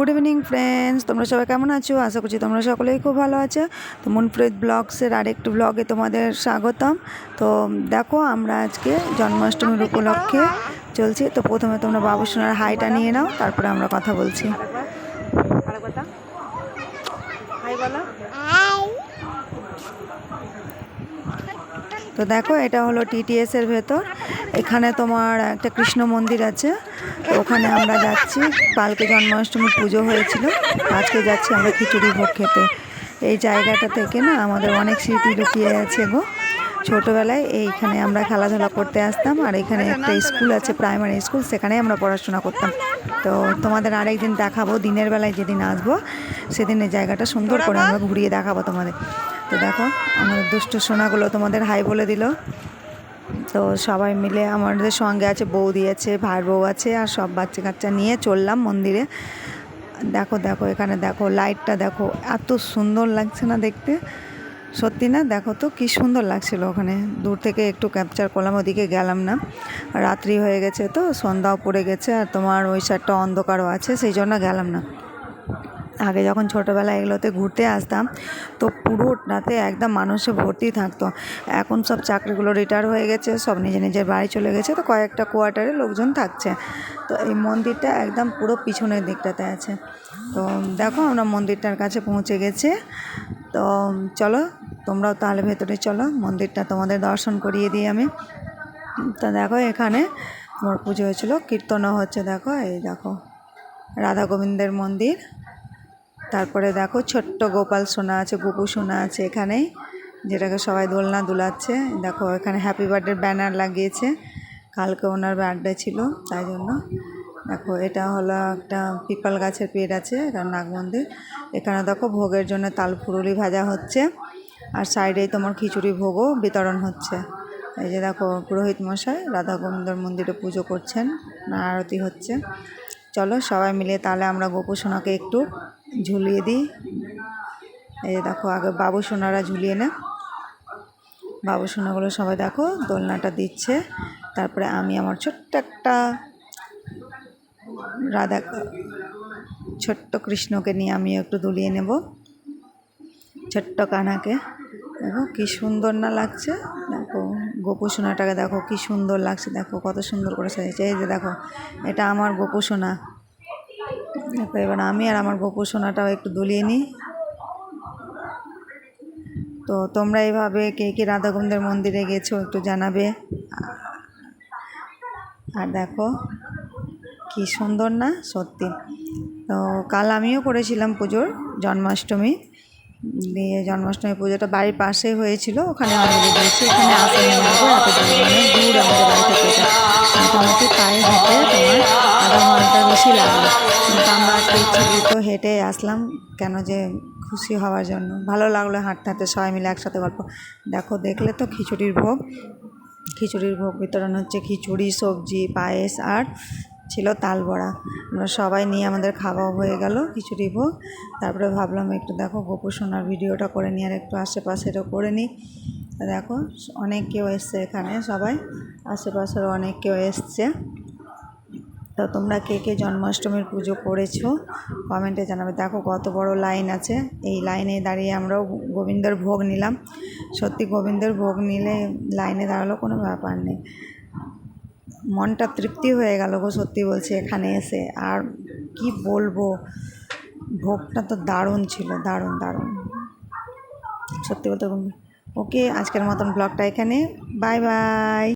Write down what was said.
Good evening friends তোমরা সবাই কেমন আছো? আশা করছি তোমরা সকলেই খুব ভালো আছো। তো মনপ্রীত ব্লগসের আরেকটি ব্লগে তোমাদের স্বাগতম। তো দেখো, আমরা আজকে জন্মাষ্টমীর উপলক্ষে চলছি। তো প্রথমে তোমরা বাবুসোনার হাইটা নিয়ে নাও, তারপরে আমরা কথা বলছি। তো দেখো, এটা হলো টিটিএস এর ভেতর। এখানে তোমার একটা কৃষ্ণ মন্দির আছে। তো ওখানে আমরা যাচ্ছি। কালকে জন্মাষ্টমী পুজো হয়েছিল। আজকে যাচ্ছি আমরা খিচুড়ি ভোগ খেতে। এই জায়গাটা থেকে না আমাদের অনেক স্মৃতি লুকিয়ে আছে গো। ছোটোবেলায় এইখানে আমরা খেলাধুলা করতে আসতাম আর এখানে একটা স্কুল আছে, প্রাইমারি স্কুল, সেখানে আমরা পড়াশোনা করতাম। তো তোমাদের আরেকদিন দেখাবো, দিনের বেলায় যেদিন আসব সেদিন এই জায়গাটা সুন্দর করে আমরা ঘুরিয়ে দেখাবো তোমাদের। তো দেখো। আমাদের দুষ্ট সোনাগুলো তোমাদের হাই বলে দিল। তো সবাই মিলে আমাদের সঙ্গে আছে বৌদি আছে ভাইয়ের বউ আছে, আর সব বাচ্চা কাচ্চা নিয়ে চললাম মন্দিরে। দেখো দেখো, এখানে দেখো, লাইটটা দেখো, এত সুন্দর লাগছে না দেখতে। সত্যি না, দেখো তো কি সুন্দর লাগছিল ওখানে। দূর থেকে একটু ক্যাপচার করলাম, ওদিকে গেলাম না। রাত্রি হয়ে গেছে তো, সন্ধ্যাও পড়ে গেছে, আর তোমার ওই সাইডটা অন্ধকারও আছে, সেই জন্য গেলাম না। আগে যখন ছোটোবেলায় এগুলোতে ঘুরতে আসতাম, তো পুরো রাতে একদম মানুষে ভর্তি থাকতো। এখন সব চাকরিগুলো রিটায়ার হয়ে গেছে, সব নিজের নিজের বাড়ি চলে গেছে, তো কয়েকটা কোয়ার্টারে লোকজন থাকছে। তো এই মন্দিরটা একদম পুরো পিছনের দিকটাতে আছে। তো দেখো আমরা মন্দিরটার কাছে পৌঁছে গেছে। তো চলো, তোমরাও তাহলে ভেতরে চলো, মন্দিরটা তোমাদের দর্শন করিয়ে দিই আমি। তো দেখো এখানে আমার পুজো হয়েছিলো, কীর্তনও হচ্ছে দেখো, এই দেখো, রাধা গোবিন্দের মন্দির। তারপরে দেখো ছোট্ট গোপাল সোনা আছে, গোপু সোনা আছে এখানেই যেটাকে সবাই দোলনা দুলাচ্ছে। দেখো এখানে হ্যাপি বার্থডে ব্যানার লাগিয়েছে, কালকে ওনার বার্থডে ছিল, তাই জন্য। দেখো এটা হলো একটা পিপল গাছের পেড় আছে, এটা নাগ মন্দির। এখানে দেখো ভোগের জন্য তাল ফুরুলি ভাজা হচ্ছে, আর সাইডেই তোমার খিচুড়ি ভোগও বিতরণ হচ্ছে। এই যে দেখো পুরোহিত মশাই রাধা গোবিন্দর মন্দিরে পুজো করছেন, আরতি হচ্ছে। চলো সবাই মিলে তাহলে আমরা গোপু সোনাকে একটু ঝুলিয়ে দিই। এই যে দেখো, আগে বাবু সোনারা ঝুলিয়ে নে। বাবু সোনাগুলো সবাই দেখো, দোলনাটা দিচ্ছে। তারপরে আমি আমার ছোট্ট একটা রাধা, ছোট্ট কৃষ্ণকে নিয়ে আমি একটু দুলিয়ে নেব। ছোট্ট কানাকে। দেখো, কি সুন্দর না লাগছে? দেখো, গোপু সোনাটাকে দেখো, কি সুন্দর লাগছে। দেখো, কত সুন্দর করে সাজিয়েছে এই যে দেখো, এটা আমার গোপু সোনা। দেখো এবার আমি আর আমার গোপু সোনাটাও একটু দুলিয়ে নিই। তো তোমরা এইভাবে কে কে রাধাকুন্দের মন্দিরে গেছো একটু জানাবে। আর দেখো, কি সুন্দর না, সত্যি। তো কাল আমিও করেছিলাম পুজোর জন্মাষ্টমী। দিয়ে জন্মাষ্টমী পুজোটা বাড়ির পাশে হয়েছিল, ওখানে অঞ্জলি দিয়েছি এখানে আসেনি মানে দূর আমাদের বাড়ি থেকে পায়ে হেঁটে তোমার আধা ঘণ্টা বেশি লাগল। কিন্তু আমরা আজকে ইচ্ছাকৃত হেঁটে আসলাম কেন যে খুশি হওয়ার জন্য। ভালো লাগল হাঁটতে হাঁটতে সবাই মিলে একসাথে গল্প। দেখো, দেখলে তো খিচুড়ির ভোগ। খিচুড়ির ভোগ বিতরণ হচ্ছে খিচুড়ি, সবজি, পায়েস আর ছিল তাল বড়া। আমরা সবাই নিয়ে আমাদের খাওয়া হয়ে গেল খিচুড়ি ভোগ। তারপরে ভাবলাম একটু দেখো, গোপু সোনার ভিডিওটা করে নিই আর একটু আশেপাশেরও করে নিই। দেখো, অনেক কেউ এসছে এখানে, সবাই। আশেপাশেরও অনেক কেউ এসছে। তো তোমরা কে কে জন্মাষ্টমীর পুজো করেছ? কমেন্টে জানাবে। দেখো কত বড় লাইন আছে। এই লাইনে দাঁড়িয়ে আমরাও গোবিন্দর ভোগ নিলাম। সত্যি গোবিন্দর ভোগ নিলে লাইনে দাঁড়াল কোনো ব্যাপার নেই। মনটা তৃপ্তি হয়ে গেল গো, সত্যি বলছি, এখানে এসে। আর কি বলব, ভোগটা তো দারুণ ছিল, দারুণ দারুণ। সত্যি বলতে, ওকে আজকের মতন ব্লগটা এখানে। Bye bye.